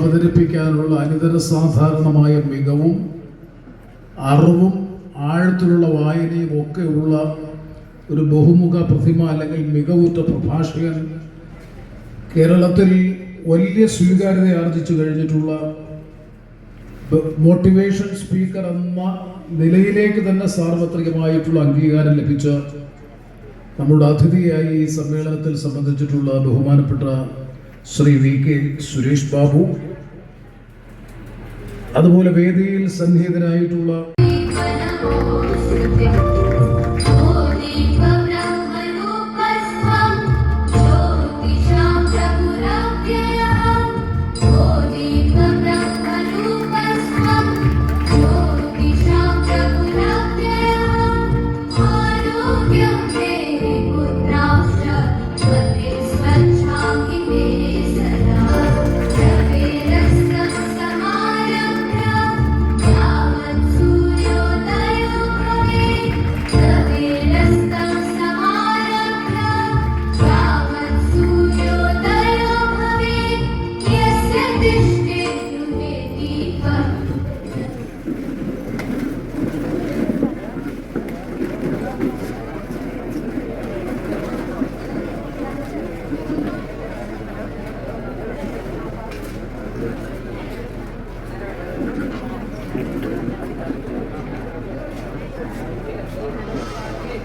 അവതരിപ്പിക്കാനുള്ള അനിതര സാധാരണമായ മികവും അറിവും ആഴത്തിലുള്ള വായനയും ഒക്കെ ഉള്ള ഒരു ബഹുമുഖ പ്രതിമ അല്ലെങ്കിൽ മികവുറ്റ പ്രഭാഷകൻ കേരളത്തിൽ വലിയ സ്വീകാര്യത ആർജിച്ചു കഴിഞ്ഞിട്ടുള്ള മോട്ടിവേഷൻ സ്പീക്കർ എന്ന നിലയിലേക്ക് തന്നെ സാർവത്രികമായിട്ടുള്ള അംഗീകാരം ലഭിച്ച നമ്മുടെ അതിഥിയായി ഈ സമ്മേളനത്തിൽ സംബന്ധിച്ചിട്ടുള്ള ബഹുമാനപ്പെട്ട ശ്രീ വി കെ സുരേഷ് ബാബു. അതുപോലെ വേദിയിൽ സന്നിഹിതനായിട്ടുള്ള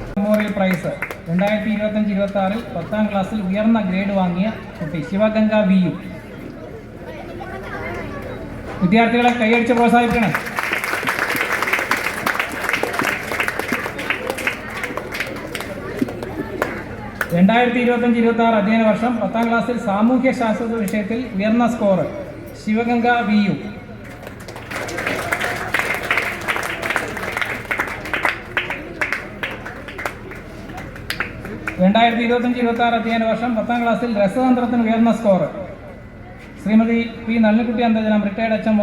മെമ്മോറിയൽ പ്രൈസ് രണ്ടായിരത്തി ഇരുപത്തഞ്ച് ഇരുപത്തി ആറിൽ പത്താം ക്ലാസ്സിൽ ഉയർന്ന ഗ്രേഡ് വാങ്ങിയ കുട്ടി ശിവഗംഗ വി യു. വിദ്യാർത്ഥികളെ കൈയടിച്ച് പ്രോത്സാഹിപ്പിക്കണം. രണ്ടായിരത്തി ഇരുപത്തഞ്ച് ഇരുപത്തി ആറ് അധ്യയന വർഷം പത്താം ക്ലാസ്സിൽ സാമൂഹ്യ ശാസ്ത്ര വിഷയത്തിൽ ഉയർന്ന സ്കോർ ശിവഗംഗ വി യു. രണ്ടായിരത്തി ഇരുപത്തഞ്ച് ഇരുപത്തി ആറ് അധ്യയന വർഷം പത്താം ക്ലാസ്സിൽ രസതന്ത്രത്തിന് ഉയർന്ന score Shrimati P Nallikutty Antharjanam retired H M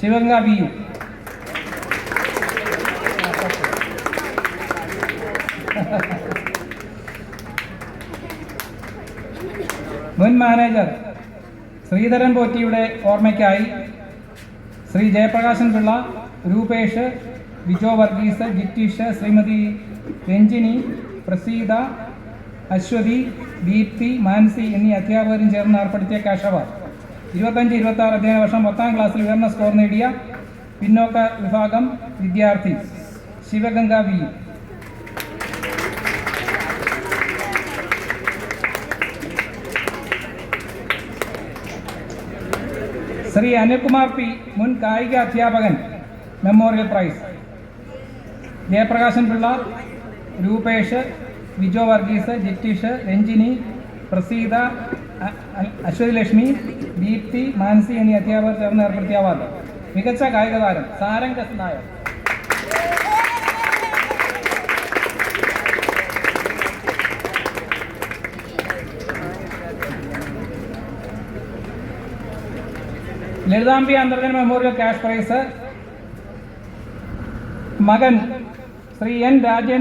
Sivaganga V U. മുൻ മാനേജർ ശ്രീധരൻ പോറ്റിയുടെ ഓർമ്മയ്ക്കായി ശ്രീ ജയപ്രകാശൻ പിള്ള രൂപേഷ് വിജോ വർഗീസ് ജിറ്റീഷ് ശ്രീമതി രഞ്ജിനി പ്രസീത അശ്വതി ദീപ്തി മാൻസി എന്നീ അധ്യാപകരും ചേർന്ന് ഏർപ്പെടുത്തിയ ക്യാഷ് അവാർഡ് ഇരുപത്തഞ്ച് ഇരുപത്തി ആറ് അധ്യയന വർഷം പത്താം ക്ലാസ്സിൽ ഉയർന്ന സ്കോർ നേടിയ പിന്നോക്ക വിഭാഗം വിദ്യാർത്ഥി ശിവഗംഗ വി. ശ്രീ അനിൽകുമാർ പി മുൻ കായിക അധ്യാപകൻ മെമ്മോറിയൽ പ്രൈസ്. ജയപ്രകാശൻ പിള്ള രൂപേഷ് വിജോ വർഗീസ് ജിറ്റീഷ് രഞ്ജിനി പ്രസീത അശ്വതി ലക്ഷ്മി ദീപ്തി മാൻസി എന്നീ അധ്യാപകർ ചേർന്ന് ഏർപ്പെടുത്തിയ അവാർഡ്. മികച്ച കായിക താരം Sarang Nair. Lalithambi Antharjana memorial cash prize. മകൻ ശ്രീ എൻ രാജേന്ദ്ര